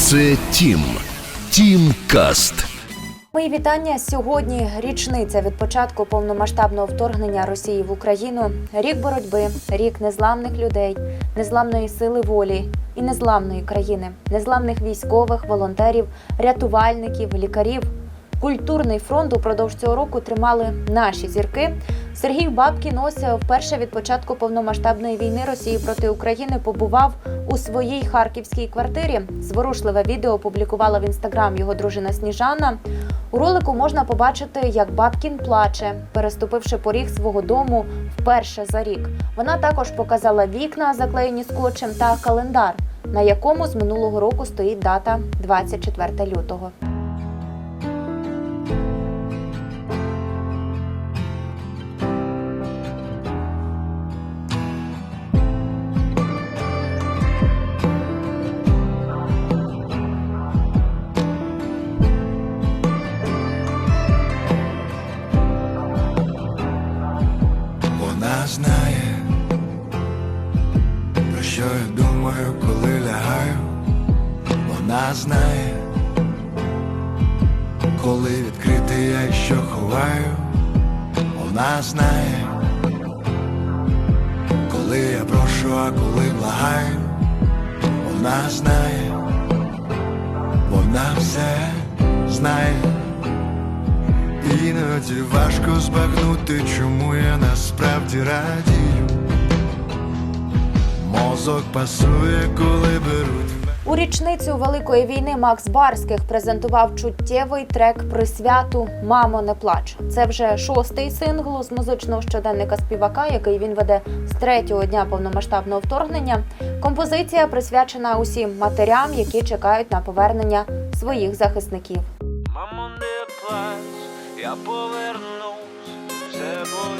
Це Тім. Тім Каст. Мої вітання сьогодні. Річниця від початку повномасштабного вторгнення Росії в Україну. Рік боротьби, рік незламних людей, незламної сили волі і незламної країни, незламних військових, волонтерів, рятувальників, лікарів. Культурний фронт упродовж цього року тримали наші зірки. Сергій Бабкін ось вперше від початку повномасштабної війни Росії проти України побував у своїй харківській квартирі. Зворушливе відео опублікувала в інстаграм його дружина Сніжана. У ролику можна побачити, як Бабкін плаче, переступивши поріг свого дому вперше за рік. Вона також показала вікна, заклеєні скотчем, та календар, на якому з минулого року стоїть дата 24 лютого. Думаю, коли лягаю. Вона знає, коли відкрити я що ховаю. Вона знає, коли я прошу, а коли благаю. Вона знає, вона все знає. Іноді важко збагнути, чому я насправді радію. Мозок пасує, коли беруть. У річницю великої війни Макс Барських презентував чуттєвий трек присвяту Мамо, не плач. Це вже шостий сингл з музичного щоденника співака, який він веде з третього дня повномасштабного вторгнення. Композиція присвячена усім матерям, які чекають на повернення своїх захисників. Мамо, не плач, я повернусь, все буде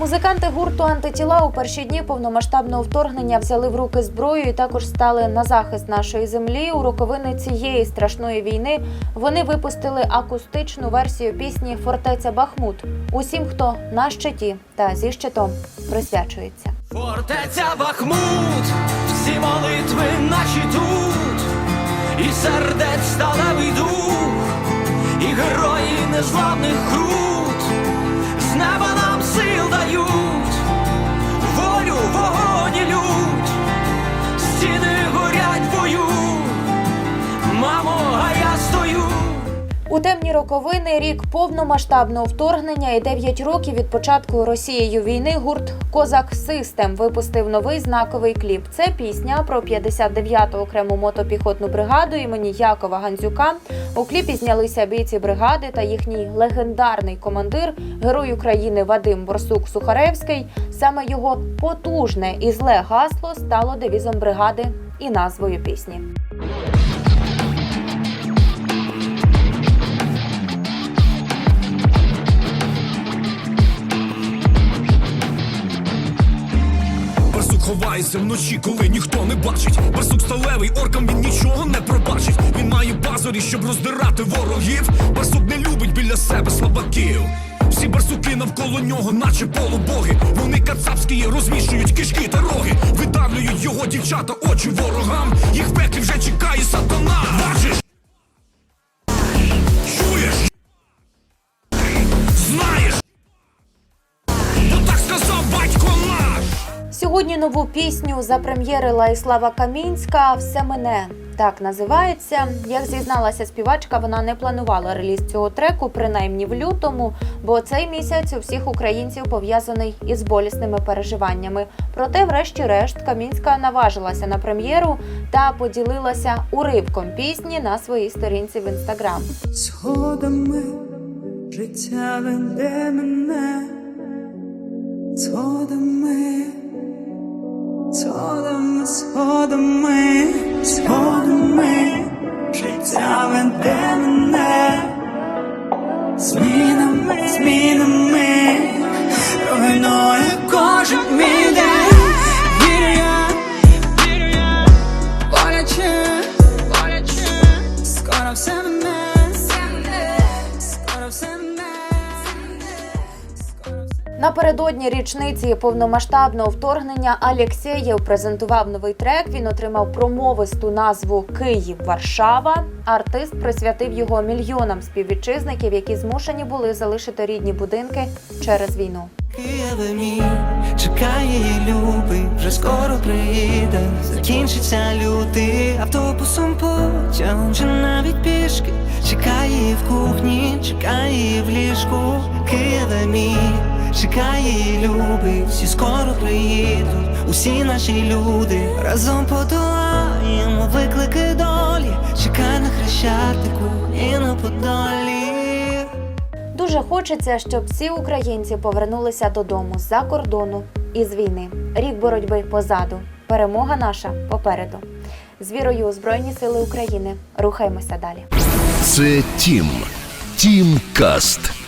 Музиканти гурту антитіла у перші дні повномасштабного вторгнення взяли в руки зброю і також стали на захист нашої землі. У роковини цієї страшної війни вони випустили акустичну версію пісні Фортеця Бахмут. Усім, хто на щиті та зі щитом присвячується. Фортеця Бахмут, всі молитви наші тут, і сердець сталевий дух, і герої незламних крут, з неба У темні роковини рік повномасштабного вторгнення і 9 років від початку Росією війни гурт Козак Систем випустив новий знаковий кліп. Це пісня про 59-ту окрему мотопіхотну бригаду імені Якова Гандзюка. У кліпі знялися бійці бригади та їхній легендарний командир, герой України Вадим Борсук Сухаревський. Саме його потужне і зле гасло стало девізом бригади і назвою пісні. Ховається вночі, коли ніхто не бачить. Барсук сталевий, оркам він нічого не пробачить. Він має базорі, щоб роздирати ворогів. Барсук не любить біля себе слабаків. Всі барсуки навколо нього, наче полубоги. Вони кацапські розміщують кишки та роги. Видавлюють його дівчата, очі ворогам. Їх пеклі вже чекає сатана. Бачиш? Сьогодні нову пісню запрем'єрила і Слава Камінська Все мене так називається. Як зізналася співачка, вона не планувала реліз цього треку, принаймні в лютому, бо цей місяць у всіх українців пов'язаний із болісними переживаннями. Проте, врешті-решт, Камінська наважилася на прем'єру та поділилася уривком пісні на своїй сторінці в інстаграм. Сходами життя веде мене, сходами, сходами, сходами, сходами, життя веде мене, змінами, змінами, руйнує кожен Напередодні річниці повномасштабного вторгнення Алєксєєв презентував новий трек. Він отримав промовисту назву Київ Варшава. Артист присвятив його мільйонам співвітчизників, які змушені були залишити рідні будинки через війну. Києве мій, чекає її любий, вже скоро приїде, закінчиться лютий автобусом потягом, чи навіть пішки, чекає її в кухні, чекає її в ліжку, Києве мій, чекає її любий, всі скоро приїдуть, усі наші люди разом подолаємо виклики долі, чекай на хрещатику і на подолі. Дуже хочеться, щоб всі українці повернулися додому з-за кордону і з війни. Рік боротьби позаду. Перемога наша попереду. З вірою у Збройні Сили України рухаємося далі. Це Тім. Тім Каст.